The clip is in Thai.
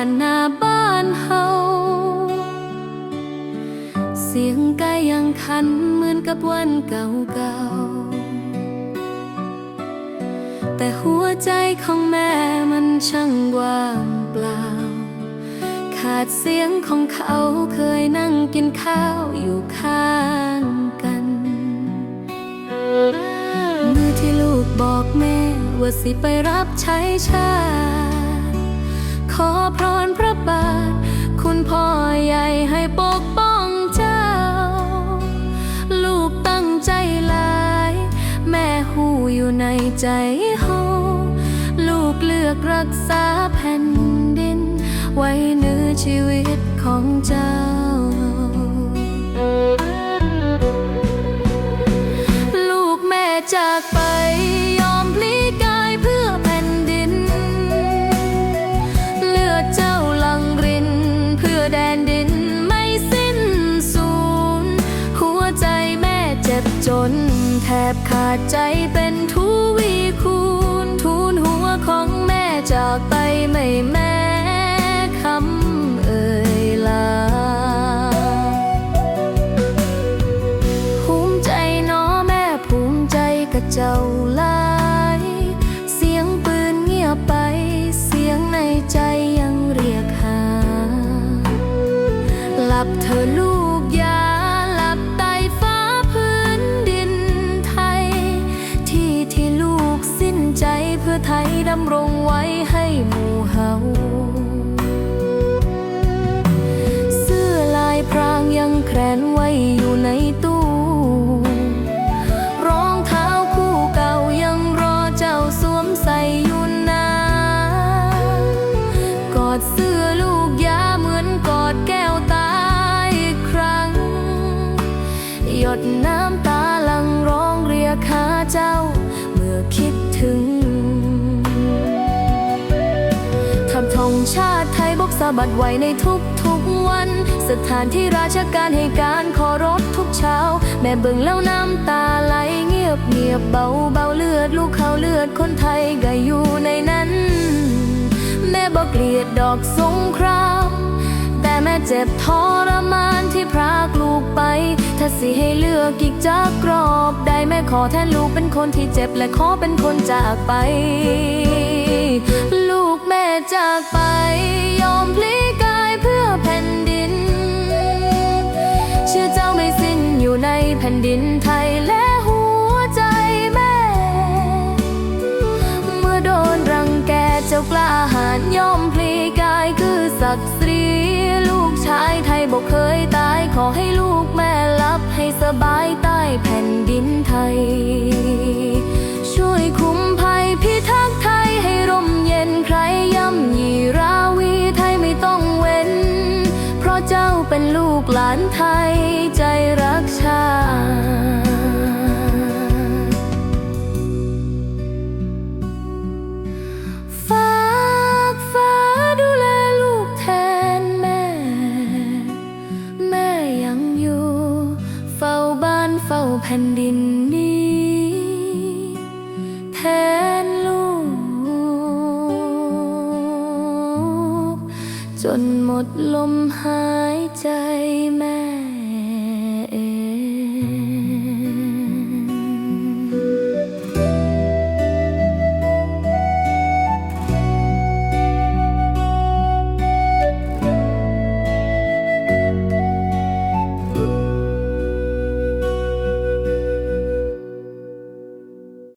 านหน้าบ้านเฮา เสียงไก่ยังคันเหมือนกับวันเก่าๆแต่หัวใจของแม่มันช่างว่างเปล่า ขาดเสียงของเขาเคยนั่งกินข้าวอยู่ข้างกันมือที่ลูกบอกแม่ว่าสิไปรับใช้ชาติ ขอพรพระบาท คุณพ่อใหญ่ให้ปกป้องเจ้า ลูกตั้งใจหลาย แม่หูอยู่ในใจเฮาลูกเลือกรักษาแผ่นดิน ไว้เหนือชีวิตของเจ้า บจนแทบขาดใจเป็นทุวีคูณทูลหัวของแม่จากไปไม่แม้คำเอ่ยลาภูมิใจน้อแม่ภูมิใจกับเจ้าลายเสียงปืนเงียบไป เสียงในใจยังเรียกหา หลับเธอลูก เพื่อไทยดำรงไว้ให้หมู่เฮาเสื้อลายพรางยังแขวนไว้อยู่ในตู้รองเท้าคู่เก่ายังรอเจ้าสวมใส่อยู่นากอดเสื้อลูกยาเหมือนกอดแก้วตาอีกครั้ง หยดน้ำ สะบัดไว้ในทุกทุกๆวัน สถานที่ราชการให้การขอรถทุกเช้า แม่เบิ่งแล้วน้ำตาไหลเงียบเงียบเบาเบาเลือด ลูกเขาเลือดคนไทยก็อยู่ในนั้น แม่บอกเกลียดดอกสงครามแต่แม่เจ็บทรมานที่พรากลูกไป ถ้าสิให้เลือกอีกจากกรอบ ได้แม่ขอแทนลูกเป็นคนที่เจ็บและขอเป็นคนจากไป แผ่นดินไทยและหัวใจแม่ เมื่อโดนรังแกเจ้ากล้าหาญยอมพลีกายคือศักดิ์ศรีลูกชายไทยบอกเคยตายขอให้ลูกแม่รับให้สบายใต้แผ่นดินไทย เจ้าเป็นลูกหลานไทยใจรักชาติฝากฟ้าดูแลลูกแทน จนหมดลมหายใจแม่